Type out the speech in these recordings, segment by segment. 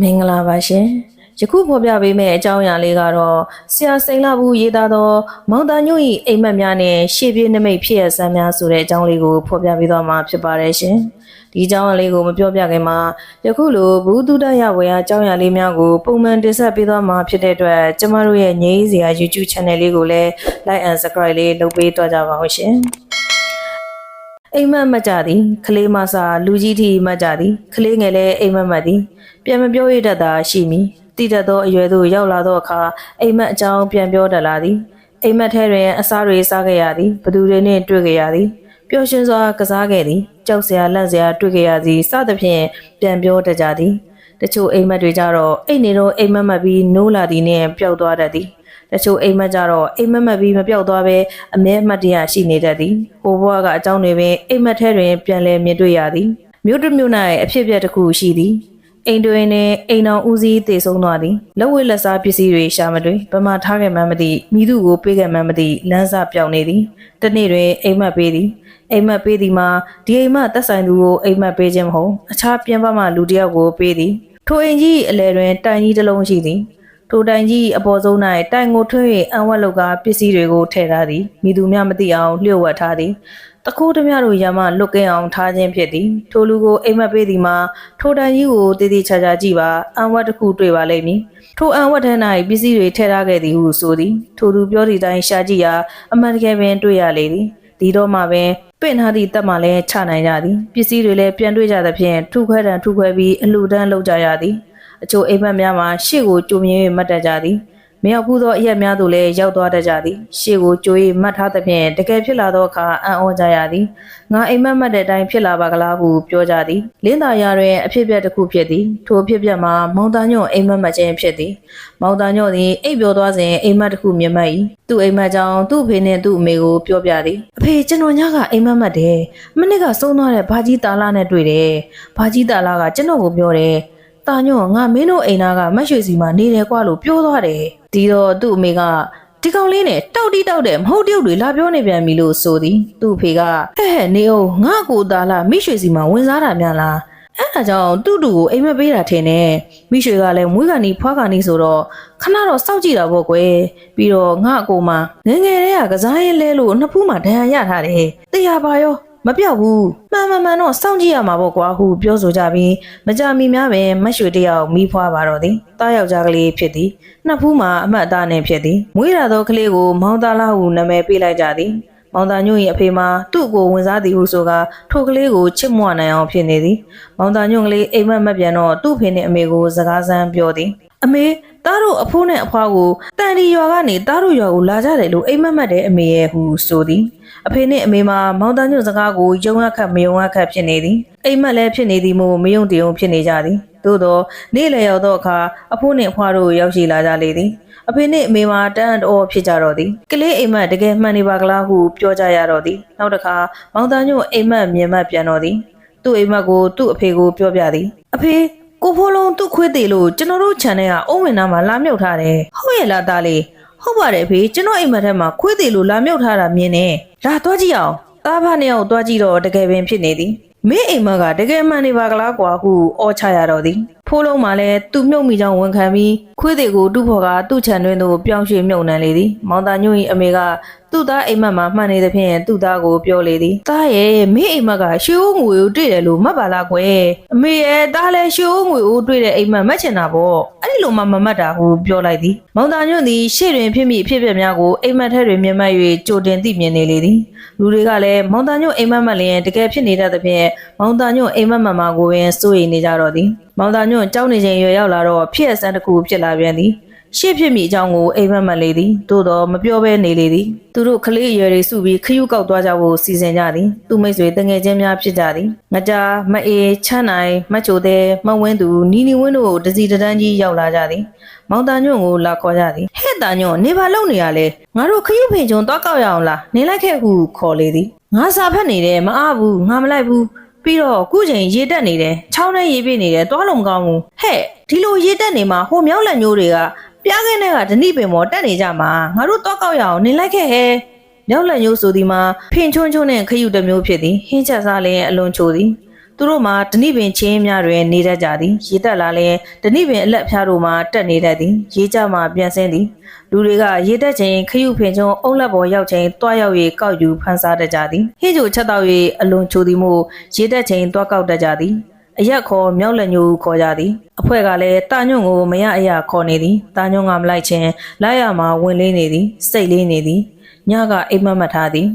မင်္ဂလာပါရှင်ယခုဖော်ပြပေးမယ့်အကြောင်းအရာလေးကတော့ဆရာစိန်လာဘူးရေးသားသော မောင်တန်ညွန့်၏အိမ်မက်များနဲ့ရှေ့ပြေးနိမိတ်ဖြစ်ရဆန်းများဆိုတဲ့အကြောင်းလေးကိုဖော်ပြပေးသွားမှာဖြစ်ပါတယ်ရှင်ဒီအကြောင်းအရာလေးကိုမပြောပြခင်မှာယခုလိုဘူးတုဒရဝေယအကြောင်းအရာလေးများကိုပုံမှန်တင်ဆက်ပေးသွားမှာဖြစ်တဲ့အတွက်ကျမတို့ရဲ့ငြိမ်းစရာ YouTube Channel လေးကိုလည်း Like and Subscribe လေးလုပ်ပေးသွားကြပါဦးရှင် အိမ်မက်မတ်ကြသည်ကလေးမစာလူကြီးထီမတ်ကြသည်ကလေးငယ်လည်းအိမ်မက်မတ်သည်ပြန်မပြောရတတ်တာရှိမည်တည်တတ်သောအရွယ်သို့ရောက်လာသောအခါအိမ်မက်အကြောင်းပြန်ပြောတတ်လာသည်အိမ်မက်ထဲတွင်အစားတွေစားခဲ့ရသည်ဘသူတွေနှင့်တွေ့ခဲ့ရသည်ပျော်ရွှင်စွာကစားခဲ့သည်ကြောက်စရာလန့်စရာတွေ့ခဲ့ရသည်စသဖြင့်ပြန်ပြောတတ်ကြသည်တချို့အိမ်မက်တွေကြတော့အိတ်နေတော့အိမ်မက်မက်ပြီးနိုးလာသည်နှင့်ပျောက်သွားတတ်သည် တချို့အိမ်မက်ကြတော့အိမ်မက်မက်ပြီးမပြောက်သွားပဲအမဲအမှတ်တရရှိနေတတ်သည်ဟိုဘဝကအကြောင်းတွေပင်အိမ်မက်ထဲတွင်ပြန်လည်မြင်တွေ့ရသည်မြို့တစ်မြို့၌အဖြစ်အပျက်တစ်ခုရှိသည်အိမ်တွင်နှင့်အိမ်တော်ဦးစီးတည်ဆုံးသွားသည်လက်ဝဲလက်စားပစ္စည်းတွေရှာမတွေ့ဗမာထားခဲ့မှန်းမသိမိသူကိုပေးခဲ့မှန်းမသိလမ်းစာပြောင်းနေသည်တနေ့တွင်အိမ်မက်ပေးသည်အိမ်မက်ပေးသည်မှာဒီအိမ်မက်သက်ဆိုင်သူကိုအိမ်မက်ပေးခြင်းမဟုတ်အခြားပြန်ပမှလူတစ်ယောက်ကိုပေးသည်ထိုအိမ်ကြီးအလဲတွင်တိုင်ကြီးတစ်လုံးရှိသည် ထိုတိုင်ကြီးအပေါ်ဆုံး၌တိုင်ကိုထွေး၍အံဝက်လောက်ကပစ္စည်းတွေကိုထည့်ထားသည်မိသူများမသိအောင်လျှို့ဝှက်ထားသည်တခိုးတမတို့ရမလွတ်ကင်းအောင်ထားခြင်းဖြစ်သည်ထိုလူကိုအိမ်မက်ပေးသည်မှာထိုတိုင်ကြီးကိုတည်တည်ချာချာကြည့်ပါအံဝက်တစ်ခုတွေ့ပါလိမ့်မည်ထိုအံဝက်ထဲ၌ပစ္စည်းတွေထည့်ထားခဲ့သည်ဟုဆိုသည်ထိုသူပြောသည့်အတိုင်းရှာကြည့်ရာအမှန်တကယ်ပင်တွေ့ရလေသည်ဒီတော့မှပင်ပင့်ထားသည့်တက်မှလည်းချနိုင်ကြသည်ပစ္စည်းတွေလည်းပြန်တွေ့ကြသဖြင့်ထုခွဲတံထုခွဲပြီးအလှူဒန်းလုပ်ကြရသည် အချို့အိမ်မက်များမှာရှေ့ကိုကြိုမြင်၍မှတ်တတ်ကြသည်မရောက်ဘူးသောအရက်များသို့လည်းရောက်သွားတတ်ကြသည်ရှေ့ကိုကြို၍မှတ်ထားသဖြင့်တကယ်ဖြစ်လာသောအခါအံ့ဩကြရသည်ငါအိမ်မက်မှတ်တဲ့အတိုင်းဖြစ်လာပါကလားဟုပြောကြသည်လင်းသာရတွင်အဖြစ်အပျက်တစ်ခုဖြစ်သည်ထိုအဖြစ်အပျက်မှာမောင်သားညွန့်အိမ်မက်မှတ်ခြင်းဖြစ်သည်မောင်သားညွန့်သည်အိပ်ပျော်သွားစဉ်အိမ်မက်တစ်ခုမြင်မှတ်၏သူ့အိမ်မက်ကြောင့်သူ့အဖေနှင့်သူ့အမေကိုပြောပြသည်အဖေကျွန်တော်ညကအိမ်မက်မှတ်တယ်မနစ်ကဆုံးသွားတဲ့ဘာကြီးတာလာနဲ့တွေ့တယ်ဘာကြီးတာလာကကျွန်တော်ကိုပြောတယ် တာညွန့်ငါမင်းတို့အိမ်သားကမတ်ရွှေစီမှာနေတယ်ကွာလို့ပြောသွားတယ်ဒီတော့သူ့အမေကဒီကောင်လေးနဲ့တောက်တီးတောက်တဲ့မဟုတ်တယောက်တွေလာပြောနေပြန်ပြီလို့ဆိုသည်သူ့အဖေကဟဲ့ဟဲ့နေအောင်ငါ့ကိုသားလားမိရွှေစီမှာဝင်စားတာများလားအဲ့ဒါကြောင့်တူတူကိုအိမ်မက်ပေးတာထင်တယ်မိရွှေကလည်းမွေးကနေဖွားကနေဆိုတော့ခဏတော့စောက်ကြည့်တာပေါ့ကွယ်ပြီးတော့ငါအကိုမငယ်ငယ်တည်းကကစားရင်လဲလို့နှစ်ဖူးမှာဒဏ်ရာရထားတယ်တရားပါရော မပြောက်ဘူးမှန်မှန်မှန်တော့စောင့်ကြည့်ရမှာပေါ့ကွာဟုပြောဆိုကြပြီးမကြမီများပင်မတ်ရွှေတယောက်မိဖွားပါတော့သည်တားယောက်ျားကလေးဖြစ်သည်နှစ်ဖူးမှာအမတ်အသားနှင့်ဖြစ်သည်မွေးလာသောကလေးကိုမောင်သားလာဟုနာမည်ပေးလိုက်ကြသည်မောင်သားညွန့်၏အဖေမှာသူ့ကိုဝင်စားသည်ဟုဆိုကာထိုကလေးကိုချစ်မွနိုင်အောင်ဖြစ်နေသည်မောင်သားညွန့်ကလေးအိမ်မက်မက်ပြန်တော့သူ့ဖေနှင့်အမေကိုစကားစမ်းပြောသည်အမေသားတို့အဖိုးနဲ့အဖွားကိုတန်ဒီရွာကနေသားတို့ရွာကိုလာကြတယ်လို့အိမ်မက်မက်တဲ့အမေရဲ့ဟုဆိုသည် အဖေနှင့်အမေမှာမောင်တန်းညွန့်စကားကိုယုံရခတ်မယုံရခတ်ဖြစ်နေသည်အိမ်မက်လည်းဖြစ်နေသည်မို့မယုံတည်ုံဖြစ်နေကြသည်သို့သောနေ့လည်ရောက်သောအခါအဖိုးနှင့်အဖွားတို့ရောက်ရှိလာကြလေသည်အဖေနှင့်အမေမှာတန်းတော်ဖြစ်ကြတော့သည်ကလေးအိမ်မက်တကယ်မှန်နေပါကလားဟုပြောကြရတော့သည်နောက်တစ်ခါမောင်တန်းညွန့်အိမ်မက်မြင်မက်ပြန်တော့သည်သူ့အိမ်မက်ကိုသူ့အဖေကိုပြောပြသည်အဖေကိုဖိုးလုံးသူ့ခွေးသေးလို့ကျွန်တော်တို့ခြံထဲကအုံးဝင်သားမှာလာမြုပ်ထားတယ်ဟုတ်ရဲ့လားသားလေး ဟုတ်ပါတယ်ဖေကျွန်တော်အိမ်မက်ထဲမှာခွေးသေးလို့လာမြုပ်ထားတာမြင်နေလာတော့ကြည့်အောင်သားဖနှစ်ယောက်သွားကြည့်တော့တကယ်ပင်ဖြစ်နေသည်မင်းအိမ်မက်ကတကယ်မှန်နေပါကလားကွာဟုအော်ချရတော့သည် ဖိုးလုံးမှလည်းသူ့မြုပ်မိကြောင်းဝန်ခံပြီးခွေးသေးကိုတူဖော်ကသူ့ခြံတွင်သို့ပြောင်းရွှေ့မြုပ်နှံလေသည်မောင်သားညွန့်၏အမေကသူ့သားအိမ်မက်မှာမှန်နေသဖြင့်သူ့သားကိုပြောလေသည်သားရဲ့မင်းအိမ်မက်ကရွှေဦးငွေကိုတွေ့တယ်လို့မှတ်ပါလားကွယ်အမေရဲ့သားလည်းရွှေဦးငွေကိုတွေ့တဲ့အိမ်မက်မှတ်ချင်တာပေါ့အဲ့ဒီလိုမှမမှတ်တာဟုပြောလိုက်သည်မောင်သားညွန့်သည်ရှေ့တွင်ဖြစ်မိအဖြစ်အပျက်များကိုအိမ်မက်ထဲတွင်မြင်မှတ်၍ကြိုတင်သိမြင်နေလေသည်လူတွေကလည်းမောင်သားညွန့်အိမ်မက်မှတ်လျင်တကယ်ဖြစ်နေတတ်သဖြင့်မောင်သားညွန့်အိမ်မက်မှတ်မှာကိုပင်စိုးရိမ်နေကြတော့သည် မောင်သားညွန့်ကြောက်နေချိန်ရွယ်ရောက်လာတော့ဖြစ်အစမ်းတစ်ခုဖြစ်လာပြန်သည်ရှေ့ဖြစ်မိအကြောင်းကိုအိမ်မက်မက်လေးသည်သို့တော့မပြောဘဲနေလေသည်သူတို့ကလေးအရွယ်တွေစုပြီးခရုကောက်သွားကြဖို့စီစဉ်ကြသည်သူမိတ်ဆွေတငယ်ချင်းများဖြစ်ကြသည်ငကြမအေးချမ်းနိုင်မချိုသေးမဝင်းသူနီနီဝင်းတို့တစီတန်းကြီးရောက်လာကြသည်မောင်တန်ညွန့်ကိုလာခေါ်ကြသည်ဟဲ့တန်ညွန့်နေပါလုံနေရလဲငါတို့ခရုဖိန်ချုံသွားကောက်ရအောင်လားနေလိုက်ခဲ့ဟုခေါ်လေသည်ငါစာဖက်နေတယ်မအားဘူးငါမလိုက်ဘူး ပြီးတော့အခုချိန်ရေတက်နေတယ်ချောင်းထဲရေပြည့်နေတယ်သွားလုံးမကောင်းဘူးဟဲ့ဒီလိုရေတက်နေမှာဟိုမြောက်လက်ညိုးတွေကပြားခင်းတဲ့ကဓနိပင်ပေါ်တက်နေကြမှာငါတို့တော့ကောက်ရအောင်နေလိုက်ခဲ့ဟဲ့မြောက်လက်ညိုးဆိုဒီမှာဖင်ချွန်းချွန်းနဲ့ခရုတစ်မျိုးဖြစ်သည်ဟင်းချက်စားလည်းအလွန်ချိုသည် သူတို့မှာဓနိပင်ချင်းများတွင်နေတတ်ကြသည်ရေတက်လာလျင်ဓနိပင်အလက်ဖျားတို့မှာတက်နေတတ်သည်ရေကြမှာပြန်ဆင်းသည်လူတွေကရေတက်ချိန်ခရုဖင်ချုံအုံလက်ပေါ်ရောက်ချိန်တွားရောက်၍ကောက်ယူဖန်ဆားတတ်ကြသည်ဟင်းချိုချက်တော့၍အလွန်ချိုသည်မို့ရေတက်ချိန်တွားကောက်တတ်ကြသည်အရက်ခေါ်မြောက်လက်ညိုခေါ်ကြသည်အဖွဲကလည်းတာညွန့်ကိုမရအရာခေါ်နေသည်တာညွန့်ကမလိုက်ချင်းလိုက်ရမှာဝင်လေးနေသည်စိတ်လေးနေသည်ညကအိမ်မက်မက်ထားသည်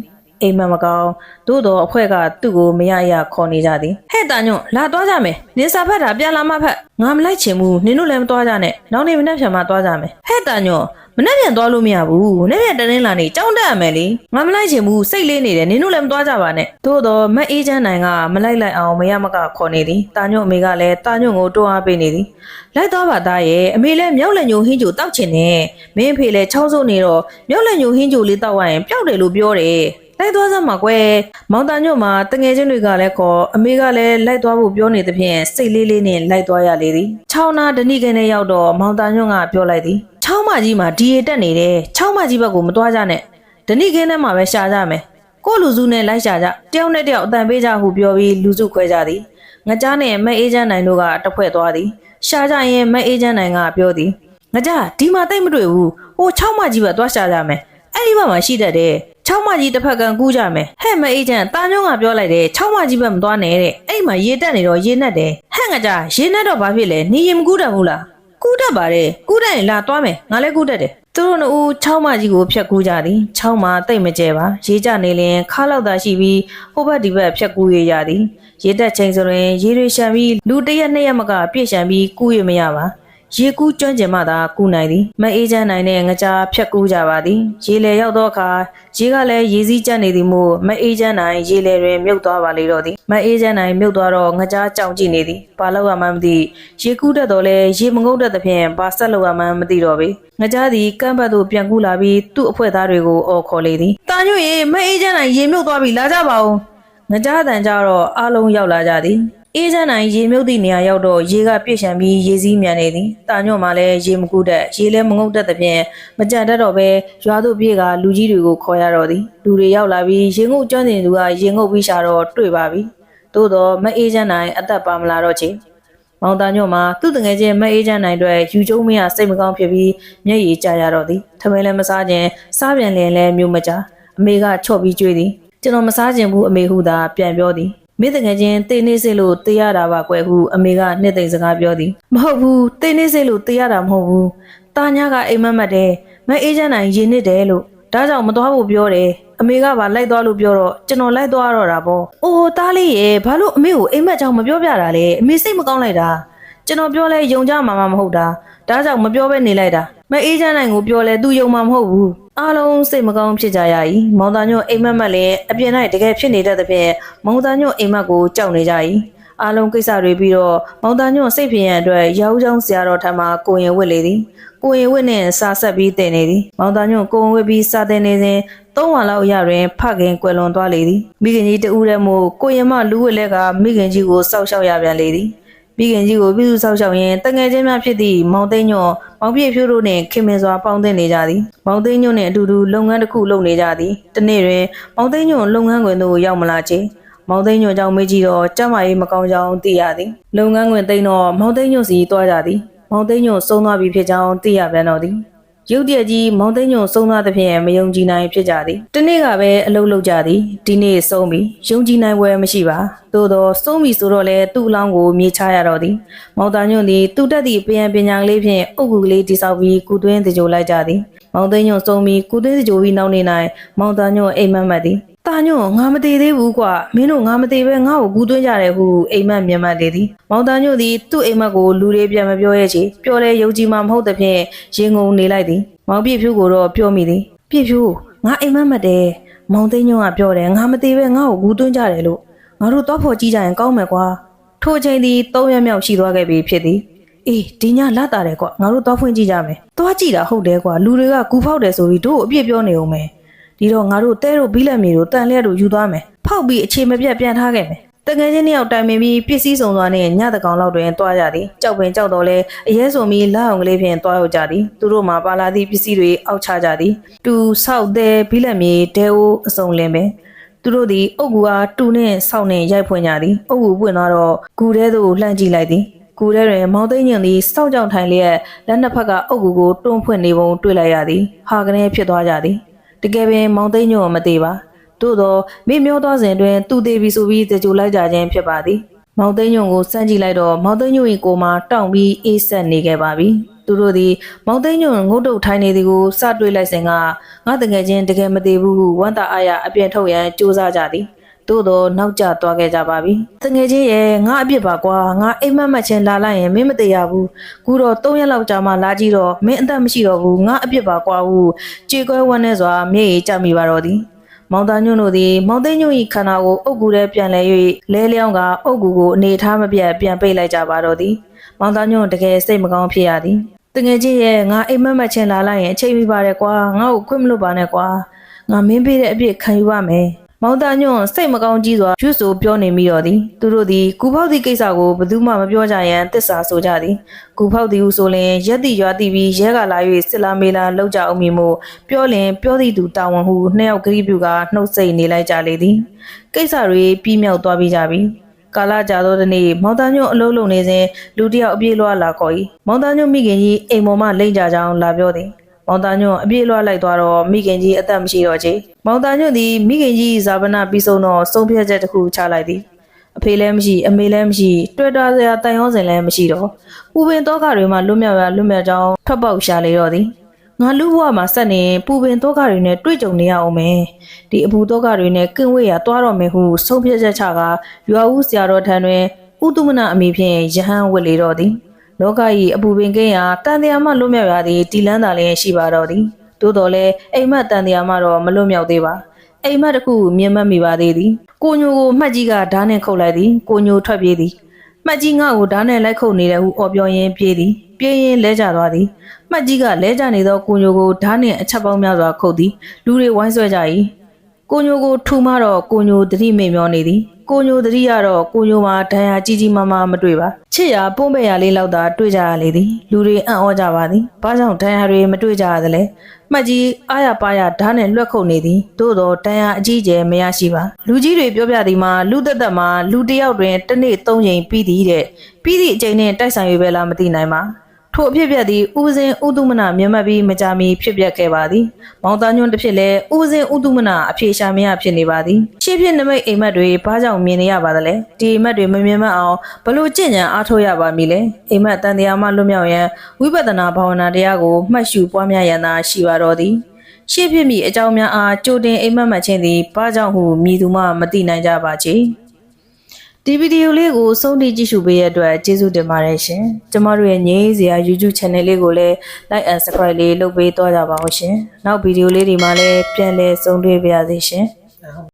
အိမ်မက်မကောင်းသို့တော်အဖွဲကသူ့ကိုမရရခေါ်နေကြသည်ဟဲ့တာညွန့်လာသွားကြမယ်နင်စာဖတ်တာပြန်လာမှဖတ်ငါမလိုက်ချင်ဘူးနင်တို့လည်းမသွားကြနဲ့နောက်နေ့မနေ့ပြန်မှသွားကြမယ်ဟဲ့တာညွန့်မနေ့ပြန်သွားလို့မရဘူးမနေ့ပြန်တနင်္လာနေ့ကြောင်းတက်ရမယ်လေငါမလိုက်ချင်ဘူးစိတ်လေးနေတယ်နင်တို့လည်းမသွားကြပါနဲ့သို့တော်မက်အေးချမ်းနိုင်ကမလိုက်လိုက်အောင်မရမကခေါ်နေသည်တာညွန့်အမေကလည်းတာညွန့်ကိုတွန်းအားပေးနေသည်လိုက်သွားပါသားရဲ့အမေလည်းမြောက်လက်ညိုဟင်းကျိုတောက်ချင်တယ်မင်းအဖေလည်းချောင်းစိုးနေတော့မြောက်လက်ညိုဟင်းကျိုလေးတောက်ရရင်ပျောက်တယ်လို့ပြောတယ် လိုက်သွားစမ်းပါကွယ်မောင်တန်ညွတ်မှာတငယ်ချင်းတွေကလည်းခေါ်အမေကလည်းလိုက်သွားဖို့ပြောနေသဖြင့်စိတ်လေးလေးနဲ့လိုက်သွားရလေသည်ချောင်းနာဒဏိကနဲ့ရောက်တော့မောင်တန်ညွတ်ကပြောလိုက်သည်ချောင်းမကြီးမှာဒီရတက်နေတယ်ချောင်းမကြီးဘက်ကိုမသွားကြနဲ့ဒဏိကနဲ့မှာပဲရှာကြမယ်ကိုယ့်လူစုနဲ့လိုက်ရှာကြတယောက်နဲ့တယောက်အတန်ပေးကြဟုပြောပြီးလူစုခွဲကြသည်ငကြားနဲ့မက်အေးချမ်းနိုင်တို့ကတစ်ဖွဲ့သွားသည်ရှာကြရင်မက်အေးချမ်းနိုင်ကပြောသည်ငကြားဒီမှာတိတ်မတွေ့ဘူးဟိုချောင်းမကြီးဘက်သွားရှာကြမယ်အဲ့ဒီဘက်မှာရှိတတ်တယ်။ ချောင်းမကြီးတစ်ဖက်ကကူးကြမယ်။ဟဲ့မအေးချမ်းတာညုံကပြောလိုက်တယ်ချောင်းမကြီးဘက်မသွားနဲ့တဲ့။အဲ့မှာရေတက်နေတော့ရေနက်တယ်။ဟဲ့ငါကြရေနက်တော့ဘာဖြစ်လဲ။နေရင်မကူးတတ်ဘူးလား။ကူးတတ်ပါတယ်။ကူးတတ်ရင်လာသွားမယ်။ငါလည်းကူးတတ်တယ်။သူတို့နှစ်ဦးချောင်းမကြီးကိုဖျက်ကူးကြသည်။ချောင်းမတိတ်မကျဲပါ။ရေကြနေလင်ခါလောက်သာရှိပြီးဟိုဘက်ဒီဘက်ဖျက်ကူးရရသည်။ရေတက်ချိန်ဆိုရင်ရေတွေရှံပြီးလူတစ်ရက်နှစ်ရက်မကပြည့်ရှံပြီးကူးရမရပါ။ ရေကူးကျွမ်းကျင်မှသာကူနိုင်သည်မအေးချမ်းနိုင်တဲ့ငကြားဖြတ်ကူးကြပါသည်ရေလေရောက်သောအခါရေကလည်းရေစည်းကျပ်နေသည်မို့မအေးချမ်းနိုင်ရေလေတွင်မြုပ်သွားပါလေတော့သည်မအေးချမ်းနိုင်မြုပ်သွားတော့ငကြားကြောင်ကြည့်နေသည်ဘာလို့ရမှန်းမသိရေကူးတတ်တော့လဲရေမငုံတတ်သဖြင့်ဘာဆက်လို့ရမှန်းမသိတော့ပေငကြားသည်ကမ်းဘတ်သို့ပြန်ကူးလာပြီးသူ့အဖွဲ့သားတွေကိုအော်ခေါ်လေသည်တာညွန့်ရေမအေးချမ်းနိုင်ရေမြုပ်သွားပြီလာကြပါဦးငကြားတန်ကြတော့အားလုံးရောက်လာကြသည် အေးချမ်းနိုင်ရေမြုပ်သည့်နေရာရောက်တော့ရေကပြည့်ရှံပြီးရေစည်းမြန်နေသည်တာညွန့်မှလည်းရေမကူးတတ်ရေလည်းမငုတ်တတ်သဖြင့်မကြံတတ်တော့ပဲရွာသို့ပြေးကလူကြီးတွေကိုခေါ်ရတော့သည်လူတွေရောက်လာပြီးရေငုတ်ကျွမ်းတင်သူကရေငုတ်ပြီးရှာတော့တွေ့ပါပြီသို့တော့မအေးချမ်းနိုင်အသက်ပါမလာတော့ချေမောင်တာညွန့်မှာသူ့တငယ်ချင်းမအေးချမ်းနိုင်အတွက်ယူကျုံမရစိတ်မကောင်းဖြစ်ပြီးမျက်ရည်ကျရတော့သည်ထမင်းလည်းမစားခြင်းစားပြန်လင်လည်းမျိုးမကြအမေကချော့ပြီးကြွေးသည်ကျွန်တော်မစားခြင်းဘူးအမေဟုသာပြန်ပြောသည် မိတငယ်ချင်းတေးနေစေလို့တေးရတာပါကွယ်ဟုအမေကနှစ်သိမ့်စကားပြောသည်မဟုတ်ဘူးတေးနေစေလို့တေးရတာမဟုတ်ဘူးတာညာကအိမ်မက်မက်တယ်မအေးချမ်းနိုင်ရင်နစ်တယ်လို့ဒါကြောင့်မသွားဖို့ပြောတယ်အမေကပါလိုက်သွားလို့ပြောတော့ကျွန်တော်လိုက်သွားတော့တာပေါ့အိုးတားလေးရဲ့ဘာလို့အမေကိုအိမ်မက်ကြောင့်မပြောပြတာလဲအမေစိတ်မကောင်းလိုက်တာကျွန်တော်ပြောလဲယုံကြမှာမဟုတ်တာဒါကြောင့်မပြောဘဲနေလိုက်တာမအေးချမ်းနိုင်ကိုပြောလဲသူယုံမှာမဟုတ်ဘူး အားလုံးစိတ်မကောင်းဖြစ်ကြရ၏မောင်သားညွန့်အိမ်မက်မက်လည်းအပြင်၌တကယ်ဖြစ်နေတတ်သဖြင့်မောင်သားညွန့်အိမ်မက်ကိုကြောက်နေကြ၏အားလုံးကိစ္စတွေပြီးတော့မောင်သားညွန့်စိတ်ဖြစ်ရန်အတွက်ရောက်ချောင်းဆရာတော်ထံမှကိုရင်ဝစ်လေသည်ကိုရင်ဝစ်နှင့်စာဆက်ပြီးတင်နေသည်မောင်သားညွန့်ကိုရင်ဝစ်ပြီးစာတင်နေစဉ်သုံးဝါလောက်ရတွင်ဖခင်ကွယ်လွန်သွားလေသည်မိခင်ကြီးတဦးတည်းမို့ကိုရင်မလူဝစ်လက်ကမိခင်ကြီးကိုစောက်ရှောက်ရပြန်လေသည် ပြီးခင်ကြီးကိုပြုစုဆောက်ရှောက်ရင်းတငယ်ချင်းများဖြစ်သည့်မောင်သိန်းညွန့်မောင်ပြည့်ဖြိုးတို့နှင့်ခင်မင်စွာပေါင်းသင်းနေကြသည်မောင်သိန်းညွန့်နှင့်အတူတူလုပ်ငန်းတစ်ခုလုပ်နေကြသည်တနေ့တွင်မောင်သိန်းညွန့်လုပ်ငန်းခွင်သို့ရောက်မလာချေမောင်သိန်းညွန့်ကြောင့်မေးကြည့်တော့ကျမကြီးမကောင်းကြောင်းသိရသည်လုပ်ငန်းခွင်သိန်းတော့မောင်သိန်းညွန့်စီတွားကြသည်မောင်သိန်းညွန့်ဆုံးသွားပြီဖြစ်ကြောင်းသိရပြန်တော့သည် ရုတ်တရက်ကြီးမောင်သိန်းညွန့်ဆုံးသွားသဖြင့်မယုံကြည်နိုင်ဖြစ်ကြသည်တနေ့ကပဲအလုပ်လုပ်ကြသည်ဒီနေ့ဆုံးပြီယုံကြည်နိုင်ပွဲမရှိပါသို့တော့ဆုံးပြီဆိုတော့လေသူ့အလောင်းကိုမြေချရတော့သည်မောင်သားညွန့်သည်သူတက်သည့်ပယံပညာကလေးဖြင့်အုပ်ကူကလေးတိဆောက်ပြီးကုသွင်းတကြိုလိုက်ကြသည်မောင်သိန်းညွန့်ဆုံးပြီးကုသွင်းတကြိုပြီးနောက်နေ၌မောင်သားညွန့်အိမ်မက်မက်သည် တာညွန့်ငါမသေးသေးဘူးကွာမင်းတို့ငါမသေးပဲငါ့ကိုကူးသွင်းကြတယ်ဟုအိမ်မက်မြန်မာလေသည်မောင်သားညွန့်သည်သူ့အိမ်မက်ကိုလူတွေပြန်မပြောရဲချေပြောလဲယုံကြည်မှမဟုတ်သဖြင့်ရင်ငုံနေလိုက်သည်မောင်ပြည့်ဖြူကိုတော့ပြောမိသည်ပြည့်ဖြူငါအိမ်မက်မက်တယ်မောင်သိန်းညွန့်ကပြောတယ်ငါမသေးပဲငါ့ကိုကူးသွင်းကြတယ်လို့ငါတို့တော့ဖို့ကြည့်ကြရင်ကောင်းမယ်ကွာထိုအချိန်သည်၃ရက်မြောက်ရှိသွားခဲ့ပြီဖြစ်သည်အေးဒီညလာတာတယ်ကွာငါတို့တော့ဖွင့်ကြည့်ကြမယ်သွားကြည့်တာဟုတ်တယ်ကွာလူတွေကကူဖောက်တယ်ဆိုပြီးတို့အပြစ်ပြောနေအောင်မယ် ဒီတော့ငါတို့တဲတို့ဘီလက်မီတို့တန်လျက်တို့ယူသွားမယ်ဖောက်ပြီးအခြေမပြတ်ပြန်ထားခဲ့မယ်တကယ်ချင်းနှစ်ယောက်တိုင်ပင်ပြီးပစ္စည်းစုံသွားနဲ့ညတကောင်လောက်တွင်တွားကြသည်ကြောက်ပင်ကြောက်တော့လဲအရဲစုံပြီးလက်အောင်ကလေးဖြင့်တွားရောက်ကြသည်သူတို့မှပါလာသည့်ပစ္စည်းတွေအောက်ချကြသည်တူဆောက်တဲ့ဘီလက်မြေဒဲအိုးအစုံလင်းပင်သူတို့သည်အုတ်ကူအားတူနှင့်ဆောက်နှင့်ရိုက်ဖွင့်ကြသည်အုတ်ကူပွင့်သွားတော့ကူထဲသို့လှမ်းကြည့်လိုက်သည်ကူထဲတွင်မောင်သိန်းညင်သည်စောက်ကြောင်ထိုင်လျက်လက်နှစ်ဖက်ကအုတ်ကူကိုတွန်းဖွင့်နေပုံတွေ့လိုက်ရသည်ဟာကနေဖြစ်သွားကြသည် တကယ်ပင်မောင်သိန်းညင်မသေးပါသို့သောမိမျောသွားစဉ်တွင်သူသေးပြီဆိုပြီးကြိုလိုက်ကြခြင်းဖြစ်ပါသည်မောင်သိန်းညုံကိုစမ်းကြည့်လိုက်တော့မောင်သိန်းညုံ၏ကိုယ်မှာတောင့်ပြီးအေးဆက်နေခဲ့ပါပြီ။သူတို့သည်မောင်သိန်းညုံငုတ်တုတ်ထိုင်နေသည်ကိုစတွေ့လိုက်စဉ်ကငါတကယ်ချင်းတကယ်မသေးဘူးဟုဝမ်းသာအားရအပြင်ထုတ်ရန်ကြိုးစားကြသည်။ သို့တော့နောက်ကျသွားခဲ့ကြပါပြီ။တငယ်ချင်းရဲ့ငါအပြစ်ပါကွာငါအိမ်မက်မက်ချင်းလာလိုက်ရင်မင်းမသေးရဘူး။ကူတော့၃ရက်လောက်ကြာမှလာကြည့်တော့မင်းအသက်မရှိတော့ဘူးငါအပြစ်ပါကွာဟုကြေကွဲဝမ်းနေစွာမျက်ရည်ကျမိပါတော့သည်။မောင်သားညွန့်တို့သည်မောင်သိန်းညွန့်၏ခန္ဓာကိုအုတ်ကူထဲပြန်လဲ၍လဲလျောင်းကအုတ်ကူကိုအနေထားမပြတ်ပြန်ပိတ်လိုက်ကြပါတော့သည်မောင်သားညွန့်တကယ်စိတ်မကောင်းဖြစ်ရသည်တငယ်ချင်းရဲ့ငါအိမ်မက်မက်ချင်းလာလိုက်ရင်အချိန်မိပါတယ်ကွာငါ့ကိုခွင့်မလို့ပါနဲ့ကွာငါမင်းပေးတဲ့အပြစ်ခံယူပါမယ် မောင်သားညွန့်စိတ်မကောင်းကြီးစွာရွတ်ဆိုပြောနေမိတော့သည်သူတို့သည်ကူဖောက်သည့်ကိစ္စကိုဘယ်သူမှမပြောကြရန်တစ္ဆာဆိုကြသည်ကူဖောက်သည်ဟုဆိုလျင်ရက်တိရွာတိပြီးရဲကလာ၍စစ်လာမေလာလောက်ကြအောင်မီမို့ပြောလျင်ပြောသည့်သူတာဝန်ဟုနှစ်ယောက်ဂရိပြုကနှုတ်ဆက်နေလိုက်ကြလေသည်ကိစ္စတွေပြီးမြောက်သွားပြီးကြပြီကာလကြာသောတနေ့မောင်သားညွန့်အလုံးလုံးနေစဉ်လူတစ်ယောက်အပြေးလွှားလာခေါ်၏မောင်သားညွန့်မိခင်ကြီးအိမ်ပေါ်မှလိမ့်ကြကြောင်းလာပြောသည် မောင်သားညွန့်အပြေးလွှားလိုက်သွားတော့မိခင်ကြီးအသက်မရှိတော့ချေမောင်သားညွန့်သည်မိခင်ကြီးဇာပနာပြီးဆုံးတော့ဆုံးဖြတ်ချက်တစ်ခုချလိုက်သည်အဖေလည်းမရှိအမေလည်းမရှိတွေ့တာစရာတန်ရောစင်လည်းမရှိတော့ပူပင်တော့ခတွေမှာလွတ်မြောက်ရလွတ်မြောက်ကြောင်းထွက်ပေါက်ရှာလေတော့သည်ငါလူဘဝမှာဆက်နေရင်ပူပင်တော့ခတွေနဲ့တွေ့ကြုံနေရအောင်မယ်ဒီအပူတော့ခတွေနဲ့ကင်းဝေးရသွားတော့မယ်ဟုဆုံးဖြတ်ချက်ချကရွာဦးဆရာတော်ထံတွင်ဥတုမနအမိဖြင့်ယဟန်ဝတ်လေတော့သည် လောကကြီးအပူပင်ကင်းရာတန်တရားမှလွတ်မြောက်ရသည်တီလန်းသာလျင်ရှိပါတော့သည်သို့တော်လည်းအိမ်မက်တန်တရားမှတော့မလွတ်မြောက်သေးပါအိမ်မက်တစ်ခုမြင်မမိပါသေးသည်ကိုညိုကိုမှတ်ကြီးကဓာတ်နဲ့ခုတ်လိုက်သည်ကိုညိုထွက်ပြေးသည်မှတ်ကြီးငါ့ကိုဓာတ်နဲ့လိုက်ခုတ်နေတယ်ဟုအော်ပြောရင်းပြေးသည်ပြေးရင်လဲကျသွားသည်မှတ်ကြီးကလဲကျနေသောကိုညိုကိုဓာတ်နဲ့အချက်ပေါင်းများစွာခုတ်သည်လူတွေဝိုင်းဆွဲကြ၏ကိုညိုကိုထူမှတော့ကိုညိုတတိမိတ်မျောနေသည် ကိုညိုတတိရတော့ကိုညိုမှာဒဏ်ရာကြီးကြီးမားမားမတွေ့ပါချစ်ရပုံးပဲ့ရလေးလောက်သာတွေ့ကြရလေသည်လူတွေအံ့ဩကြပါသည်ဘာကြောင့်ဒဏ်ရာတွေမတွေ့ကြရသလဲမှတ်ကြီးအားရပါရဓာတ်နဲ့လွှက်ခုတ်နေသည်သို့တော့ဒဏ်ရာအကြီးကျယ်မရရှိပါလူကြီးတွေပြောပြသည်မှာလူသက်သက်မှာလူတစ်ယောက်တွင်တစ်နေ့၃ချိန်ပြီးသည်တဲ့ပြီးသည့်အချိန်နဲ့တိုက်ဆိုင်ရွေးပဲလားမသိနိုင်ပါ ထိုအဖြစ်ပြက်သည်ဥစဉ်ဥတုမနမြတ်မှတ်ပြီးမကြမီဖြစ်ပြက်ခဲ့ပါသည်။မောင်သားညွန့်တစ်ဖြစ်လဲဥစဉ်ဥတုမနအဖြေရှာမရဖြစ်နေပါသည်။ရှေ့ဖြစ်နမိတ်အိမ်မက်တွေဘာကြောင့်မြင်နေရပါသလဲ။ဒီအိမ်မက်တွေမမြင်မအောင်ဘလို့ကြင့်ကြံအားထုတ်ရပါမည်လဲ။အိမ်မက်တန်တရားမှလွတ်မြောက်ရန်ဝိပဿနာဘာဝနာတရားကိုမှတ်ရှုပွားများရန်သာရှိပါတော့သည်။ရှေ့ဖြစ်မိအကြောင်းများအားကြိုတင်အိမ်မက်မှတ်ခြင်းသည်ဘာကြောင့်ဟုမည်သူမှမသိနိုင်ကြပါချေ။ ဒီဗီဒီယိုလေးကိုဆုံးဖြတ်ကြည့်ရှုပေးရတဲ့အတွက်ကျေးဇူးတင်ပါတယ်ရှင်။ကျမတို့ရဲ့ငြိမ်းစရာ YouTube Channel လေးကိုလည်း Like and Subscribe လေးလုပ်ပေးသွားကြပါဦးရှင်။နောက်ဗီဒီယိုလေးဒီမှာလည်းပြန်လည်ဆုံတွေ့ပါရစေရှင်။